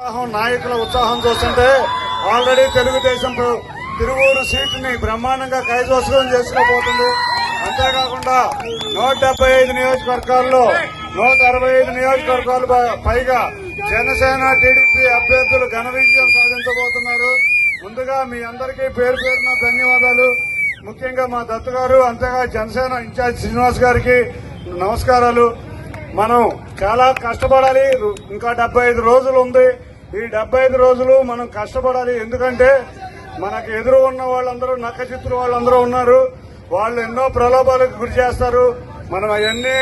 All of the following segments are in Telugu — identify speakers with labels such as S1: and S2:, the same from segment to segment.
S1: ఉత్సాహం నాయకుల ఉత్సాహం చూస్తుంటే ఆల్రెడీ తెలుగుదేశం తిరువూరు సీట్ని బ్రహ్మాండంగా కైవసం చేసుకోబోతుంది అంతేకాకుండా నూట డెబ్బై ఐదు నియోజకవర్గాల్లో నూట అరవై ఐదు నియోజకవర్గాలు పైగా జనసేన టీడీపీ అభ్యర్థులు ఘన విజయం సాధించబోతున్నారు. ముందుగా మీ అందరికీ పేరు పేరున ధన్యవాదాలు. ముఖ్యంగా మా దత్తు గారు అంతేగా జనసేన ఇన్ఛార్జ్ శ్రీనివాస్ గారికి నమస్కారాలు. మనం చాలా కష్టపడాలి. ఇంకా డెబ్బై ఐదు రోజులు ఉంది. ఈ డెబ్బై ఐదు రోజులు మనం కష్టపడాలి. ఎందుకంటే మనకు ఎదురు ఉన్న వాళ్ళందరూ నక్క చిత్తులు వాళ్ళందరూ ఉన్నారు. వాళ్ళు ఎన్నో ప్రలోభాలకు గురి చేస్తారు. మనం అవన్నీ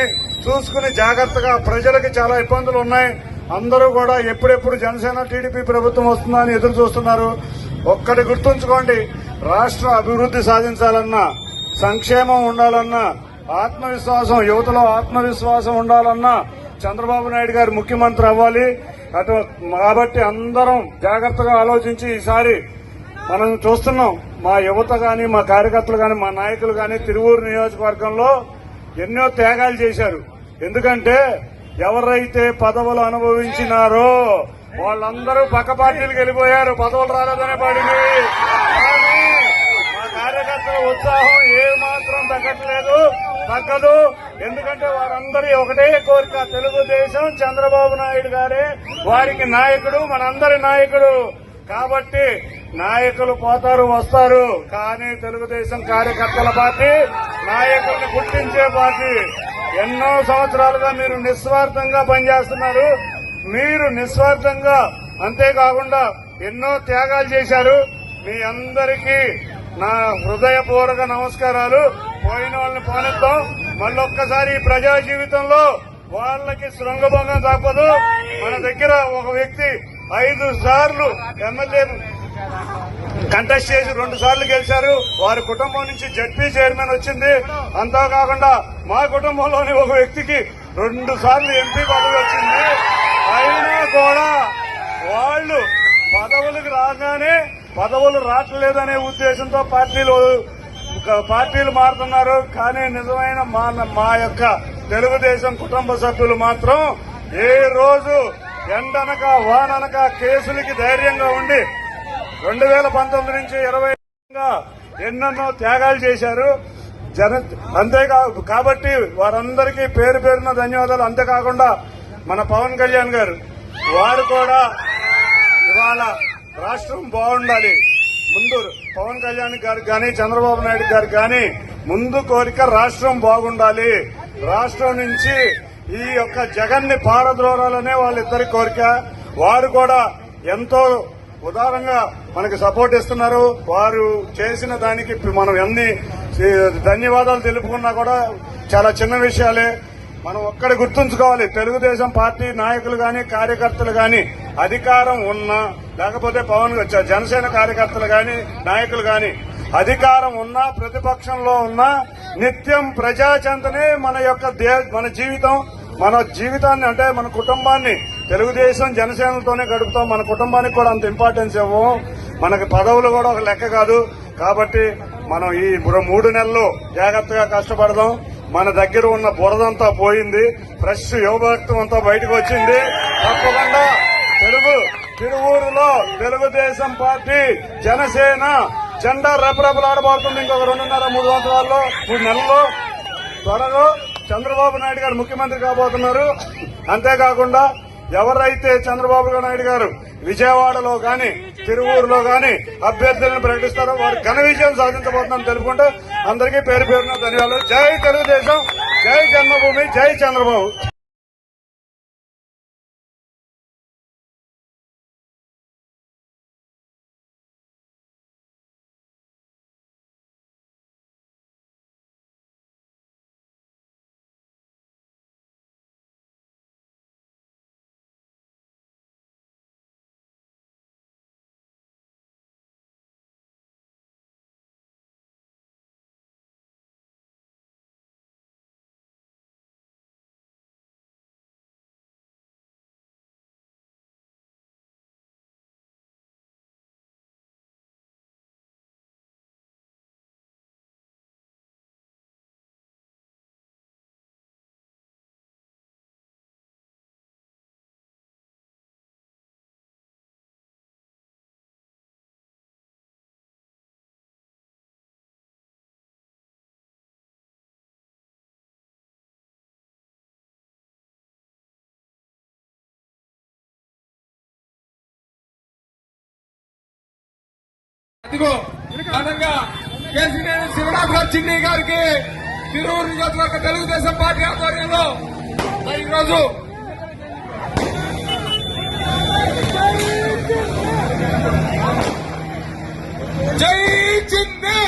S1: చూసుకుని జాగ్రత్తగా ప్రజలకి చాలా ఇబ్బందులు ఉన్నాయి. అందరూ కూడా ఎప్పుడెప్పుడు జనసేన టీడీపీ ప్రభుత్వం వస్తుందా అని ఎదురు చూస్తున్నారు. ఒక్కటి గుర్తుంచుకోండి. రాష్ట్ర అభివృద్ధి సాధించాలన్నా సంక్షేమం ఉండాలన్నా ఆత్మవిశ్వాసం యువతలో ఆత్మవిశ్వాసం ఉండాలన్నా చంద్రబాబు నాయుడు గారు ముఖ్యమంత్రి అవ్వాలి. అటు కాబట్టి అందరం జాగ్రత్తగా ఆలోచించి ఈసారి మనం చూస్తున్నాం మా యువత గాని మా కార్యకర్తలు గాని మా నాయకులు గాని తిరువూరు నియోజకవర్గంలో ఎన్నో త్యాగాలు చేశారు. ఎందుకంటే ఎవరైతే పదవులు అనుభవించినారో వాళ్ళందరూ పక్క పార్టీలకు వెళ్ళిపోయారు. పదవులు రాలేదనే పడింది. మా కార్యకర్తల ఉత్సాహం ఏ మాత్రం తగ్గట్లేదు. తగ్గదు. ఎందుకంటే వారందరి ఒకటే కోరిక. తెలుగుదేశం చంద్రబాబు నాయుడు గారే. వారికి నాయకుడు మనందరి నాయకుడు. కాబట్టి నాయకులు పోతారు వస్తారు. కానీ తెలుగుదేశం కార్యకర్తల పార్టీ నాయకుల్ని గుర్తించే పార్టీ. ఎన్నో సంవత్సరాలుగా మీరు నిస్వార్థంగా పనిచేస్తున్నారు. మీరు నిస్వార్థంగా అంతేకాకుండా ఎన్నో త్యాగాలు చేశారు. మీ అందరికీ నా హృదయపూర్వక నమస్కారాలు. పోయిన వాళ్ళని పోనిద్దాం మళ్ళొక్కసారి ప్రజా జీవితంలో వాళ్ళకి శృంగభంగం తప్పదు మన దగ్గర ఒక వ్యక్తి ఐదు సార్లు ఎమ్మెల్యే కంటెస్ట్ చేసి రెండు సార్లు గెలిచారు. వారి కుటుంబం నుంచి జడ్పీ చైర్మన్ వచ్చింది. అంతేకాకుండా మా కుటుంబంలోని ఒక వ్యక్తికి రెండు సార్లు ఎంపీ పదవి వచ్చింది. అయినా కూడా వాళ్ళు పదవులకు రాగానే పదవులు రావట్లేదనే ఉద్దేశంతో పార్టీలు పార్టీలు మారుతున్నారు. కానీ నిజమైన మా మా యొక్క తెలుగుదేశం కుటుంబ సభ్యులు మాత్రం ఏ రోజు ఎండనక వాననక కేసులకి ధైర్యంగా ఉండి రెండు వేల పంతొమ్మిది నుంచి ఇరవై ఎన్నెన్నో త్యాగాలు చేశారు. జన అంతేకా కాబట్టి వారందరికీ పేరు పేరున ధన్యవాదాలు. అంతేకాకుండా మన పవన్ కళ్యాణ్ గారు వారు కూడా ఇవాళ రాష్ట్రం బాగుండాలి. ముందు పవన్ కళ్యాణ్ గారు కానీ చంద్రబాబు నాయుడు గారు కానీ ముందు కోరిక రాష్ట్రం బాగుండాలి. రాష్ట్రం నుంచి ఈ యొక్క జగన్ని పారద్రోరాలనే వాళ్ళిద్దరి కోరిక. వారు కూడా ఎంతో ఉదారంగా మనకి సపోర్ట్ ఇస్తున్నారు. వారు చేసిన దానికి మనం ఎన్ని ధన్యవాదాలు తెలుపుకున్నా కూడా చాలా చిన్న విషయాలే. మనం ఒక్కడి గుర్తుంచుకోవాలి. తెలుగుదేశం పార్టీ నాయకులు కానీ కార్యకర్తలు కానీ అధికారం ఉన్నా లేకపోతే పవన్ జనసేన కార్యకర్తలు గాని నాయకులు గాని అధికారం ఉన్నా ప్రతిపక్షంలో ఉన్నా నిత్యం ప్రజాచంతనే మన యొక్క దే మన జీవితం మన జీవితాన్ని అంటే మన కుటుంబాన్ని తెలుగుదేశం జనసేనలతోనే గడుపుతాం. మన కుటుంబానికి కూడా అంత ఇంపార్టెన్స్ ఇవ్వము మనకి పదవులు కూడా ఒక లెక్క కాదు. కాబట్టి మనం ఈ మూడు- మూడు నెలలు జాగ్రత్తగా కష్టపడదాం. మన దగ్గర ఉన్న బురదంతా పోయింది. ఫ్రెష్ యువభక్తం అంతా బయటకు వచ్చింది. తప్పకుండా తెలుగు తిరువూరులో తెలుగుదేశం పార్టీ జనసేన జెండా రెపరెపలాడబోతుంది ఇంకొక రెండున్నర మూడు సంవత్సరాల్లో మూడు నెలల్లో. త్వరలో చంద్రబాబు నాయుడు గారు ముఖ్యమంత్రి కాబోతున్నారు. అంతేకాకుండా ఎవరైతే చంద్రబాబు నాయుడు గారు విజయవాడలో గాని తిరువూరులో గాని అభ్యర్థులను ప్రకటిస్తారో వారు ఘన విజయం సాధించబోతున్నారని తెలుపుకుంటూ అందరికీ పేరు పేరున ధన్యవాదాలు. జై తెలుగుదేశం జై జన్మభూమి జై చంద్రబాబు.
S2: అదిగో ఘనంగా కేసీనేని శివనాథ్ గారు చిన్ని గారికి తిరువురు నియోజకవర్గ తెలుగుదేశం పార్టీ ఆధ్వర్యంలో మరి ఈరోజు జై చిన్ని!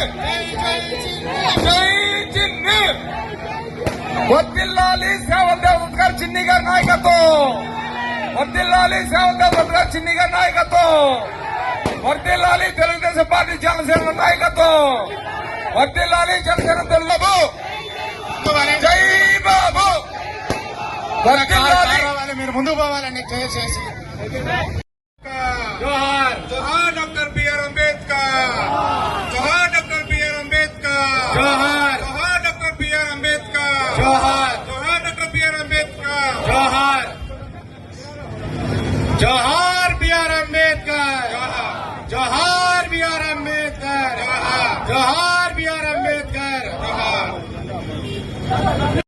S2: జై చిన్ని! వర్దిల్లాలి సేవల్ దేవత్ గారు చిన్ని గారి నాయకత్వం! వర్దిల్లాలి సేవల్ దేవత్ గారు చిన్ని గారి నాయకత్వం! వర్దిల్లాలి తెలుగుదేశం పార్టీ జనసేన నాయకత్వం వర్దిల్లాలి జనసేన తెలుగు జై బాబు వర్దిల్లాలి
S3: మీరు ముందుకు పోవాలండి చేసి
S2: జోహార్
S3: జోహార్ డాక్టర్ బిఆర్ అంబేద్కర్ జోహార్ డాక్టర్ బిఆర్ అంబేద్కర్
S2: జోహార్
S3: జోహార్ డాక్టర్ బిఆర్ అంబేద్కర్
S2: జోహార్
S3: జోహార్ డాక్టర్ బిఆర్ అంబేద్కర్
S2: జోహార్
S3: జోహార్